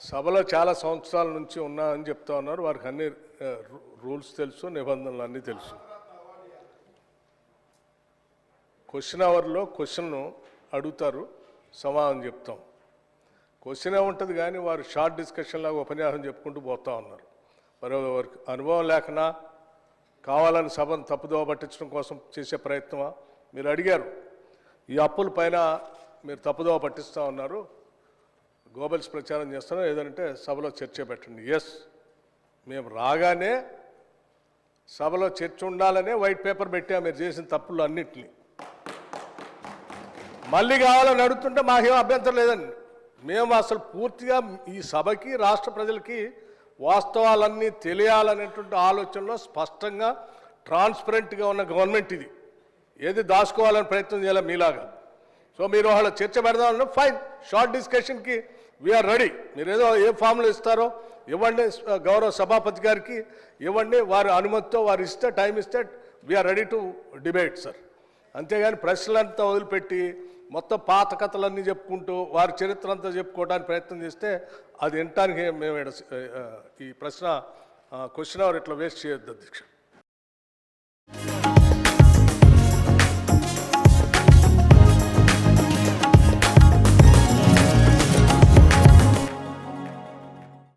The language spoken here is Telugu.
సభలో చాలా సంవత్సరాల నుంచి ఉన్నా అని చెప్తా ఉన్నారు. వారికి అన్ని రూ- రూల్స్ తెలుసు నిబంధనలు అన్నీ తెలుసు. క్వశ్చన్ అవర్లో క్వశ్చన్ అడుగుతారు సమాధానం చెప్తాం. క్వశ్చన్ ఉంటుంది కానీ వారు షార్ట్ డిస్కషన్ లాగా ఉపన్యాసం చెప్పుకుంటూ పోతా ఉన్నారు. మరి వారికి అనుభవం లేకనా? కావాలని సభను తప్పుదోవ పట్టించడం కోసం చేసే ప్రయత్నమా? మీరు అడిగారు. ఈ అప్పుల పైన మీరు తప్పుదోవ పట్టిస్తూ ఉన్నారు. గోబల్స్ ప్రచారం చేస్తున్నాం ఏదంటే సభలో చర్చ పెట్టండి. ఎస్ మేము రాగానే సభలో చర్చ ఉండాలనే వైట్ పేపర్ పెట్టాము మీరు చేసిన తప్పులు అన్నింటినీ. మళ్ళీ కావాలని అడుగుతుంటే మాకేం అభ్యంతరం లేదండి. మేము అసలు పూర్తిగా ఈ సభకి రాష్ట్ర ప్రజలకి వాస్తవాలన్నీ తెలియాలనేటువంటి ఆలోచనలో స్పష్టంగా ట్రాన్స్పరెంట్గా ఉన్న గవర్నమెంట్ ఇది. ఏది దాచుకోవాలని ప్రయత్నం చేయాలి మీలాగా. సో మీరు వాళ్ళ చర్చ పెడదామన్నా ఫైన్ షార్ట్ డిస్కషన్కి వీఆర్ రెడీ మీరేదో ఏ ఫామ్లో ఇస్తారో ఇవ్వండి గౌరవ సభాపతి గారికి ఇవ్వండి వారి అనుమతితో వారు ఇస్తే టైం ఇస్తే we are ready to debate sir అంతేగాని ప్రశ్నలంతా వదిలిపెట్టి మొత్తం పాత కథలన్నీ చెప్పుకుంటూ వారి చరిత్ర అంతా చెప్పుకోవడానికి ప్రయత్నం చేస్తే అది వినటానికి మేము ఈ ప్రశ్న క్వశ్చన్ అవర్ ఇట్లా వేస్ట్ చేయొద్దు అధ్యక్షుడు